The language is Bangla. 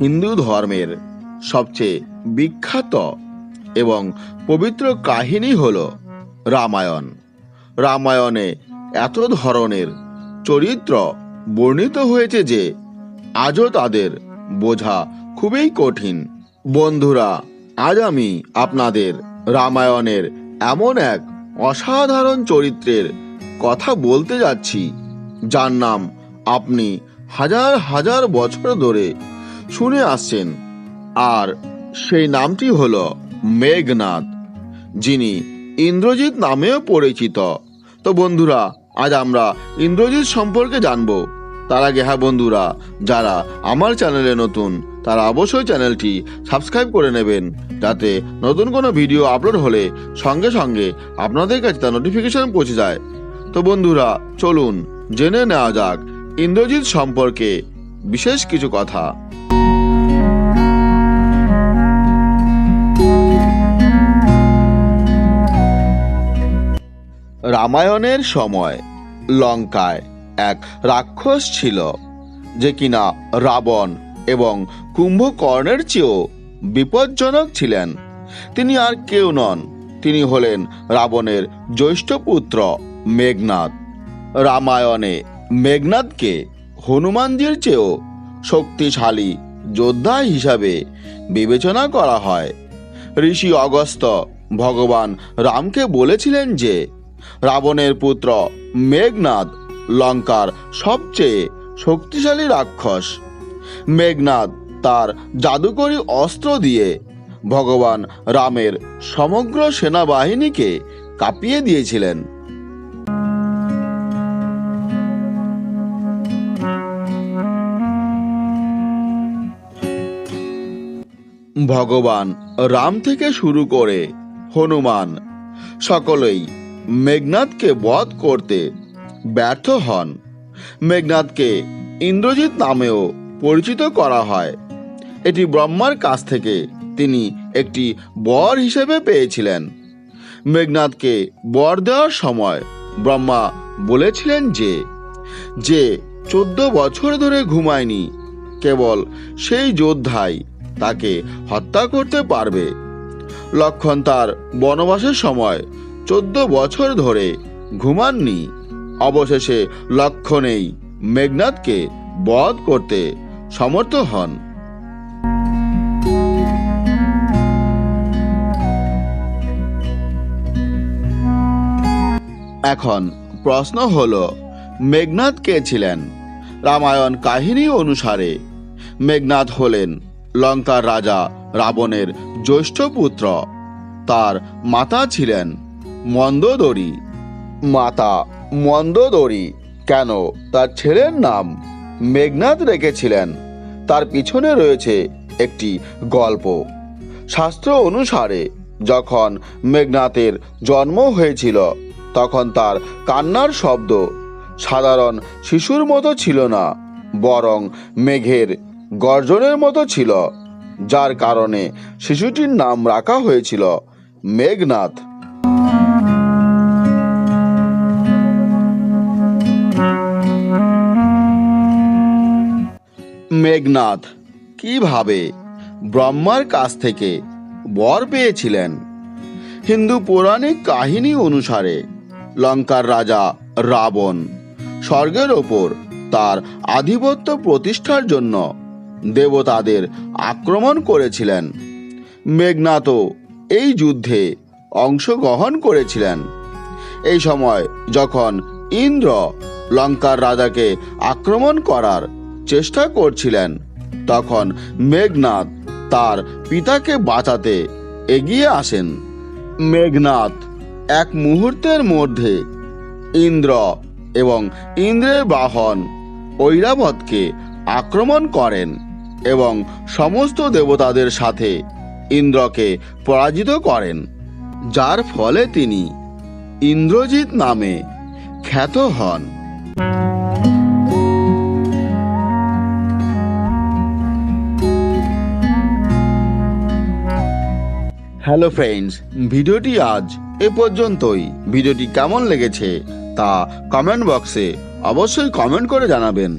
হিন্দু ধর্মের সবচেয়ে বিখ্যাত এবং পবিত্র কাহিনী হল রামায়ণ। রামায়ণে এত ধরনের চরিত্র বর্ণিত হয়েছে যে আজও তাদের বোঝা খুবই কঠিন। বন্ধুরা, আজ আমি আপনাদের রামায়ণের এমন এক অসাধারণ চরিত্রের কথা বলতে যাচ্ছি, যার নাম আপনি হাজার হাজার বছর ধরে শুনে আসছেন। আর সেই নামটি হল মেঘনাদ, যিনি ইন্দ্রজিৎ নামেও পরিচিত। তো বন্ধুরা, আজ আমরা ইন্দ্রজিৎ সম্পর্কে জানব। তার আগে হ্যাঁ বন্ধুরা, যারা আমার চ্যানেলে নতুন, তারা অবশ্যই চ্যানেলটি সাবস্ক্রাইব করে নেবেন, যাতে নতুন কোনো ভিডিও আপলোড হলে সঙ্গে সঙ্গে আপনাদের কাছে তার নোটিফিকেশন পৌঁছে যায়। তো বন্ধুরা, চলুন জেনে নেওয়া যাক ইন্দ্রজিৎ সম্পর্কে বিশেষ কিছু কথা। রামায়ণের সময় লঙ্কায় এক রাক্ষস ছিল, যে কিনা রাবণ এবং কুম্ভকর্ণের চেয়েও বিপজ্জনক ছিলেন। তিনি আর কেউ নন, তিনি হলেন রাবণের জ্যৈষ্ঠ পুত্র মেঘনাদ। রামায়ণে মেঘনাদকে হনুমানজির চেয়েও শক্তিশালী যোদ্ধা হিসাবে বিবেচনা করা হয়। ঋষি অগস্ত ভগবান রামকে বলেছিলেন যে, রাবণের পুত্র মেঘনাদ লঙ্কার সবচেয়ে শক্তিশালী রাক্ষস। মেঘনাদ তার জাদুকরী অস্ত্র দিয়ে ভগবান রামের সমগ্র সেনাবাহিনীকে কাঁপিয়ে দিয়েছিলেন। ভগবান রাম থেকে শুরু করে হনুমান, সকলেই মেঘনাদকে বধ করতে ব্যর্থ হন। মেঘনাদকে ইন্দ্রজিৎ নামেও পরিচিত করা হয়। এটি ব্রহ্মার কাছ থেকে তিনি একটি বর হিসেবে পেয়েছিলেন। মেঘনাদকে বর দেওয়ার সময় ব্রহ্মা বলেছিলেন যে যে চোদ্দ বছর ধরে ঘুমায়নি, কেবল সেই যোদ্ধাই তাকে হত্যা করতে পারবে। লক্ষণ তার বনবাসের সময় চোদ্দ বছর ধরে ঘুমাননি। অবশেষে লক্ষণেই মেঘনাথকে বধ করতে সমর্থ হন। এখন প্রশ্ন হলো, মেঘনাথ কে ছিলেন? রামায়ণ কাহিনী অনুসারে মেঘনাথ হলেন লঙ্কার রাজা রাবণের জ্যৈষ্ঠ পুত্র। তার মাতা ছিলেন মন্দোদরী। মাতা মন্দোদরী কেন তার ছেলের নাম মেঘনাথ রেখেছিলেন? তার পিছনে রয়েছে একটি গল্প। শাস্ত্র অনুসারে যখন মেঘনাথের জন্ম হয়েছিল, তখন তার কান্নার শব্দ সাধারণ শিশুর মতো ছিল না, বরং মেঘের গর্জনের মতো ছিল। যার কারণে শিশুটির নাম রাখা হয়েছিল মেঘনাথ। মেঘনাথ, কীভাবে ব্রহ্মার কাছ থেকে বর পেয়েছিলেন? হিন্দু পৌরাণিক কাহিনী অনুসারে লঙ্কার রাজা রাবণ স্বর্গের ওপর তার আধিপত্য প্রতিষ্ঠার জন্য দেবতাদের আক্রমণ করেছিলেন। মেঘনাথও এই যুদ্ধে অংশগ্রহণ করেছিলেন। এই সময় যখন ইন্দ্র লঙ্কার রাজাকে আক্রমণ করার চেষ্টা করছিলেন, তখন মেঘনাথ তার পিতাকে বাঁচাতে এগিয়ে আসেন। মেঘনাথ এক মুহূর্তের মধ্যে ইন্দ্র এবং ইন্দ্রের বাহন ঐরাবতকে আক্রমণ করেন। এবং সমস্ত দেবতাদের সাথে ইন্দ্রকে পরাজিত করেন, যার ফলে তিনি ইন্দ্রজিৎ নামে খ্যাত হন। হ্যালো ফ্রেন্ডস, ভিডিওটি আজ এ পর্যন্তই। ভিডিওটি কেমন লেগেছে তা কমেন্ট বক্সে অবশ্যই কমেন্ট করে জানাবেন।